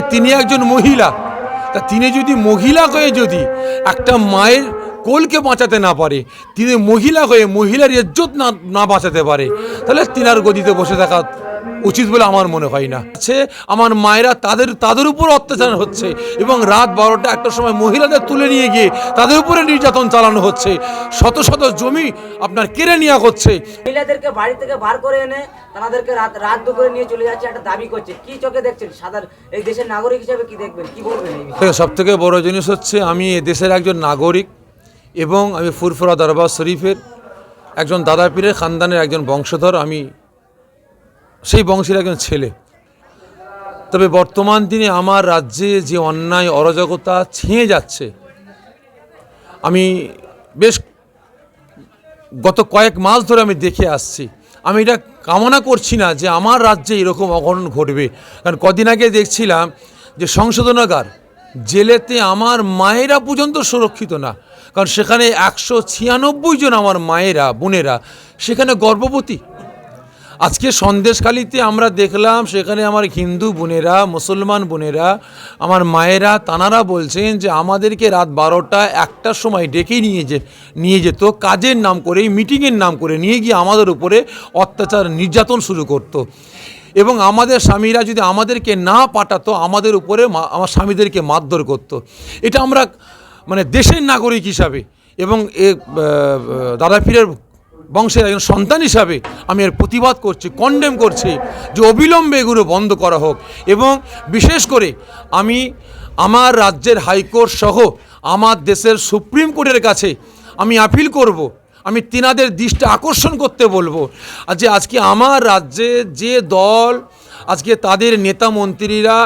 তিনি একজন মহিলা। তা তিনি যদি মহিলা হয়ে যদি একটা মায়ের কোলকে বাঁচাতে না পারে তিনি মহিলা হয়ে মহিলার ইজ্জত না না বাঁচাতে পারে তাহলে তিনার গদিতে বসে থাকা উচিত বলে আমার মনে হয় না। আছে আমার মায়েরা তাদের তাদের উপর অত্যাচার হচ্ছে এবং রাত বারোটা একটা সময় মহিলাদের তুলে নিয়ে গিয়ে তাদের উপরে নির্যাতন চালানো হচ্ছে। শত শত জমি আপনার কেড়ে নেওয়া হচ্ছে। মহিলাদেরকে বাড়ি থেকে বার করে এনে তাদেরকে রাত রাত দুপুরে নিয়ে চলে যাচ্ছে একটা দাবি করছে। কি চোখে দেখছেন? সাধারণ এই দেশের নাগরিক হিসেবে কি দেখবেন? কি বলবেন সব থেকে বড় জিনিস হচ্ছে আমি এ দেশের একজন নাগরিক। এবং আমি ফুরফুরা দরবার শরীফের একজন দাদা পীরের খানদানের একজন বংশধর, আমি সেই বংশের একজন ছেলে। তবে বর্তমান দিনে আমার রাজ্যে যে অন্যায়, অরাজকতা ছেয়ে যাচ্ছে, আমি বেশ গত কয়েক মাস ধরে আমি দেখে আসছি। আমি এটা কামনা করছি না যে আমার রাজ্যে এরকম অঘটন ঘটবে। কারণ কদিন আগে দেখছিলাম যে সংশোধনাগার জেলেতে আমার মায়েরা পর্যন্ত সুরক্ষিত না। কারণ সেখানে একশো ছিয়ানব্বই জন আমার মায়েরা, বোনেরা, সেখানে গর্ভবতী। আজকে সন্দেশখালিতে আমরা দেখলাম, সেখানে আমার হিন্দু বোনেরা, মুসলমান বোনেরা, আমার মায়েরা, তানারা বলছেন যে আমাদেরকে রাত বারোটা একটার সময় ডেকে নিয়ে যে, নিয়ে যেত, কাজের নাম করে মিটিংয়ের নাম করে নিয়ে গিয়ে আমাদের উপরে অত্যাচার, নির্যাতন শুরু করতো। এবং আমাদের স্বামীরা যদি আমাদেরকে না পাঠাতো আমাদের উপরে আমার স্বামীদেরকে মারধর করতো। এটা আমরা মানে দেশের নাগরিক হিসাবে এবং এ আহ, দাদা পীরের বংশের একজন সন্তান হিসাবে আমি এর প্রতিবাদ করছি কন্ডেম করছি যে অবিলম্বে এগুলো বন্ধ করা হোক। এবং বিশেষ করে আমি আমার রাজ্যের হাইকোর্ট সহ আমার দেশের সুপ্রিম কোর্টের কাছে আমি আপিল করব আমি তিনাদের দৃষ্টি আকর্ষণ করতে বলব। আর যে আজকে আমার রাজ্যে যে দল, আজকে তাদের নেতা মন্ত্রীরা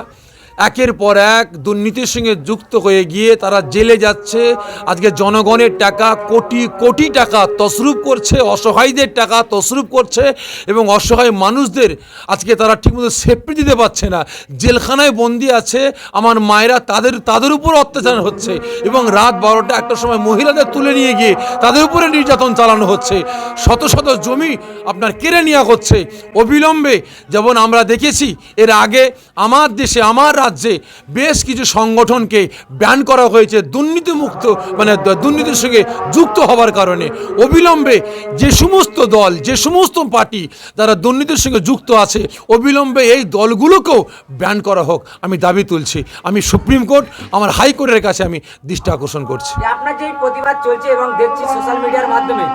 একের পর এক দুর্নীতির সঙ্গে যুক্ত হয়ে গিয়ে তারা জেলে যাচ্ছে। আজকে জনগণের টাকা, কোটি কোটি টাকা তসরুপ করছে, অসহায়দের টাকা তসরুপ করছে এবং অসহায় মানুষদের আজকে তারা ঠিকমতো সেফটি দিতে পারছে না। জেলখানায় বন্দি আছে, আমার মায়েরা তাদের তাদের উপর অত্যাচার হচ্ছে এবং রাত বারোটা একটা সময় মহিলাদের তুলে নিয়ে গিয়ে তাদের উপরে নির্যাতন চালানো হচ্ছে। শত শত জমি আপনার কেড়ে নেওয়া হচ্ছে। অবিলম্বে, যেমন আমরা দেখেছি, এর আগে আমার দেশে, আমার রাজ্যে বেশ কিছু সংগঠনকে ব্যান করা হয়েছে, দুর্নীতিমুক্ত মানে দুর্নীতির সঙ্গে যুক্ত হওয়ার কারণে। অবিলম্বে যে সমস্ত দল, যে সমস্ত পার্টি যারা দুর্নীতির সঙ্গে যুক্ত আছে, অবিলম্বে এই দলগুলোকেও ব্যান করা হোক, আমি দাবি তুলছি। আমি সুপ্রিম কোর্ট, আমার হাইকোর্টের কাছে আমি দৃষ্টি আকর্ষণ করছি। আপনার যে প্রতিবাদ চলছে এবং দেখছি সোশ্যাল মিডিয়ার মাধ্যমে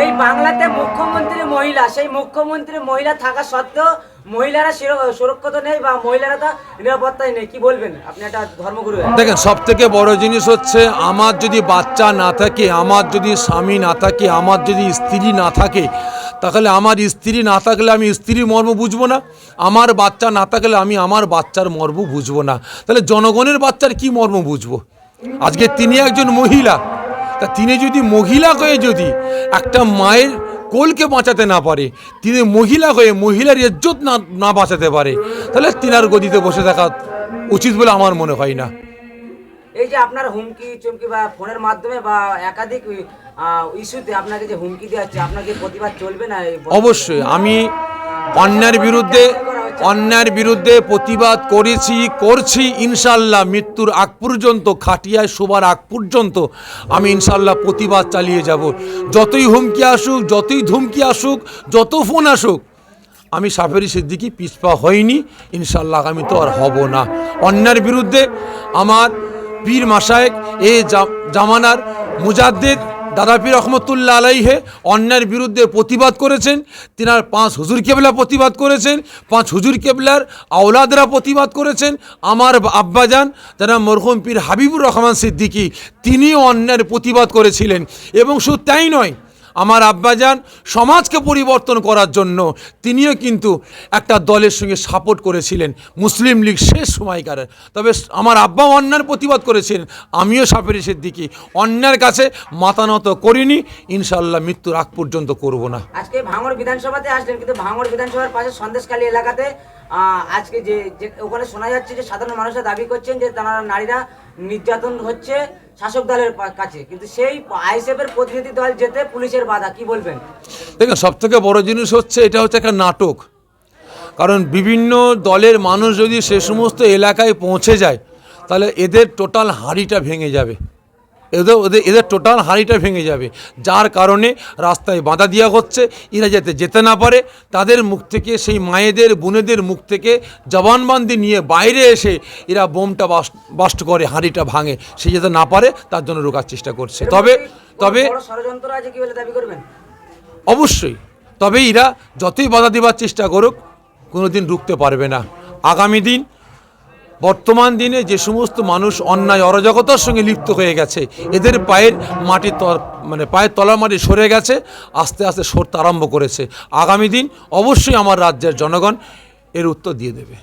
এই বাংলাতে মুখ্যমন্ত্রী মহিলা, সেই মুখ্যমন্ত্রী মহিলা থাকা সত্ত্বেও মহিলারা সুরক্ষিত নেই বা মহিলারা নিরাপত্তায় নেই, কি বলবেন? আপনি একটা ধর্মগুরু দেখেন সব থেকে বড় জিনিস হচ্ছে, আমার যদি বাচ্চা না থাকে, আমার যদি স্বামী না থাকে, আমার যদি স্ত্রী না থাকে, তাহলে আমার স্ত্রী না থাকলে আমি স্ত্রীর মর্ম বুঝব না। আমার বাচ্চা না থাকলে আমি আমার বাচ্চার মর্ম বুঝব না। তাহলে জনগণের বাচ্চার কি মর্ম বুঝব? আজকে তিনি একজন মহিলা তা তিনি যদি মহিলা হয়ে যদি একটা মায়ের কোলকে বাঁচাতে না পারে তিনি মহিলা হয়ে মহিলার ইজ্জত না না বাঁচাতে পারে তাহলে তিনার গদিতে বসে থাকা উচিত বলে আমার মনে হয় না। এই যে আপনার হুমকি চুমকি বা ফোনের মাধ্যমে বা একাধিক ইস্যুতে আপনাকে যে হুমকি দেওয়া হচ্ছে আপনাকে প্রতিবাদ চলবে না অবশ্যই আমি অন্যায়ের বিরুদ্ধে অন্যায়ের বিরুদ্ধে প্রতিবাদ করেছি, করছি, ইনশাল্লাহ মৃত্যুর আগ পর্যন্ত, খাটিয়ায় শোবার আগ পর্যন্ত আমি ইনশাল্লাহ প্রতিবাদ চালিয়ে যাব। যতই হুমকি আসুক, যতই ধুমকি আসুক, যত ফোন আসুক, আমি সাফেরি সিদ্দিকি পিছপা হইনি, ইনশাল্লাহ আমি তো আর হব না। অন্যায়ের বিরুদ্ধে আমার পীর মাসায়েক এ জামানার মুজাদ্দেদ দাদা রহমতুল্লা আলাইহে অন্যায়ের বিরুদ্ধে প্রতিবাদ করেছেন, তিনার পাঁচ হুজুর কেবলা প্রতিবাদ করেছেন, পাঁচ হুজুর কেবলার আওলাদরা প্রতিবাদ করেছেন, আমার আব্বাজান যারা মরহুম পীর হাবিবুর রহমান সিদ্দিকী, তিনিও অন্যায়ের প্রতিবাদ করেছিলেন। এবং শুধু তাই নয় আমার আব্বাজান সমাজকে পরিবর্তন করার জন্য তিনিও কিন্তু একটা দলের সঙ্গে সাপোর্ট করেছিলেন, মুসলিম লীগ শেষ সময়কার। তবে আমার আব্বা অন্যার প্রতিবাদ করেছিলেন আমিও সাপের দিকে। অন্যার কাছে মাথা নত করিনি ইনশাল্লাহ মৃত্যুর আগ পর্যন্ত করব না। আজকে ভাঙড় বিধানসভাতে আসলেন, কিন্তু ভাঙড় বিধানসভার পাশে সন্দেশখালী এলাকাতে আজকে যে যে, ওখানে শোনা যাচ্ছে যে সাধারণ মানুষরা দাবি করছেন যে তারা নারীরা নির্যাতন হচ্ছে শাসক দলের কাছে। কিন্তু সেই আইএসএফ এর প্রতিনিধি দল যেতে পুলিশের বাধা, কি বলবেন? দেখুন সব থেকে বড় জিনিস হচ্ছে, এটা হচ্ছে একটা নাটক। কারণ বিভিন্ন দলের মানুষ যদি সে সমস্ত এলাকায় পৌঁছে যায়, তাহলে এদের টোটাল হাঁড়িটা ভেঙে যাবে। এদের ওদের এদের টোটাল হাঁড়িটা ভেঙে যাবে। যার কারণে রাস্তায় বাধা দেওয়া হচ্ছে। এরা যাতে যেতে না পারে তাদের মুখ থেকে সেই মায়েদের বোনেদের মুখ থেকে জবানবন্দি নিয়ে বাইরে এসে এরা বোমটা বাস্ট করে হাঁড়িটা ভাঙে। সে যাতে না পারে তার জন্য রোকার চেষ্টা করছে। তবে তবে অবশ্যই। তবে এরা যতই বাধা দেওয়ার চেষ্টা করুক কোনো দিন রুখতে পারবে না। আগামী দিন বর্তমান দিনে যে সমস্ত মানুষ অন্যায় অরাজকতার সঙ্গে লিপ্ত হয়ে গেছে, এদের পায়ের মাটি মানে পায়ের তলা মাটি সরে গেছে, আস্তে আস্তে সরতে আরম্ভ করেছে। আগামী দিন অবশ্যই আমার রাজ্যের জনগণ এর উত্তর দিয়ে দেবে।